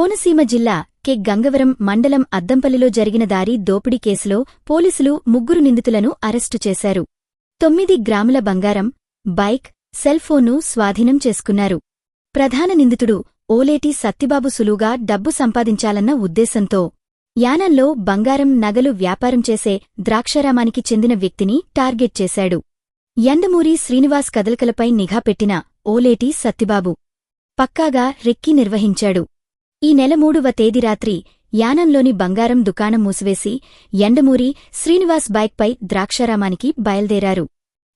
కోనసీమ జిల్లా కె గంగవరం మండలం అద్దంపల్లిలో జరిగిన దారి దోపిడీ కేసులో పోలీసులు ముగ్గురు నిందితులను అరెస్టు చేశారు. తొమ్మిది గ్రాముల బంగారం బైక్ సెల్ఫోన్ను స్వాధీనం చేసుకున్నారు. ప్రధాన నిందితుడు ఓలేటి సత్తిబాబు సులువుగా డబ్బు సంపాదించాలన్న ఉద్దేశంతో యానంలో బంగారం నగలు వ్యాపారం చేసే ద్రాక్షారామానికి చెందిన వ్యక్తిని టార్గెట్ చేశాడు. యండమూరి శ్రీనివాస్ కదలికలపై నిఘా పెట్టిన ఓలేటి సత్తిబాబు పక్కాగా రెక్కి నిర్వహించాడు. ఈ నెల మూడవ తేదీ రాత్రి యానంలోని బంగారం దుకాణం మూసివేసి ఎండమూరి శ్రీనివాస్ బైక్పై ద్రాక్షారామానికి బయల్దేరారు.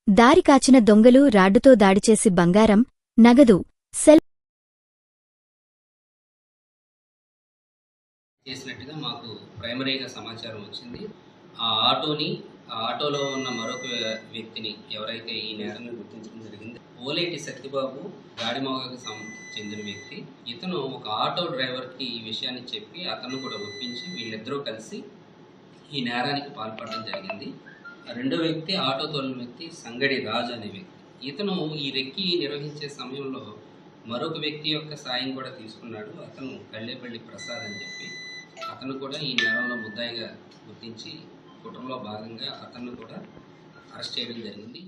దారి కాచిన దొంగలు రాడ్డుతో దాడిచేసి బంగారం నగదు సెల్ చేసినట్టుగా మాకు ప్రైమరీగా సమాచారం వచ్చింది. ఆ ఆటోని ఆటోలో ఉన్న మరొక వ్యక్తిని ఎవరైతే ఈ నేరాన్ని గుర్తించడం జరిగింది ఓలేటి సత్యబాబు గాడిమోగకు చెందిన వ్యక్తి. ఇతను ఒక ఆటో డ్రైవర్కి ఈ విషయాన్ని చెప్పి అతను కూడా ఒప్పించి వీళ్ళిద్దరూ కలిసి ఈ నేరానికి పాల్పడడం జరిగింది. రెండో వ్యక్తి ఆటో తోలిన వ్యక్తి సంగడి రాజు అనే వ్యక్తి. ఇతను ఈ రెక్కి నిర్వహించే సమయంలో మరొక వ్యక్తి యొక్క సాయం కూడా తీసుకున్నాడు. అతను కళ్ళేపల్లి ప్రసాద్ అని చెప్పి. అతను కూడా ఈ నేరంలో ముద్దాయిగా గుర్తించి కుట్రలో భాగంగా అతన్ని కూడా అరెస్ట్ చేయడం జరిగింది.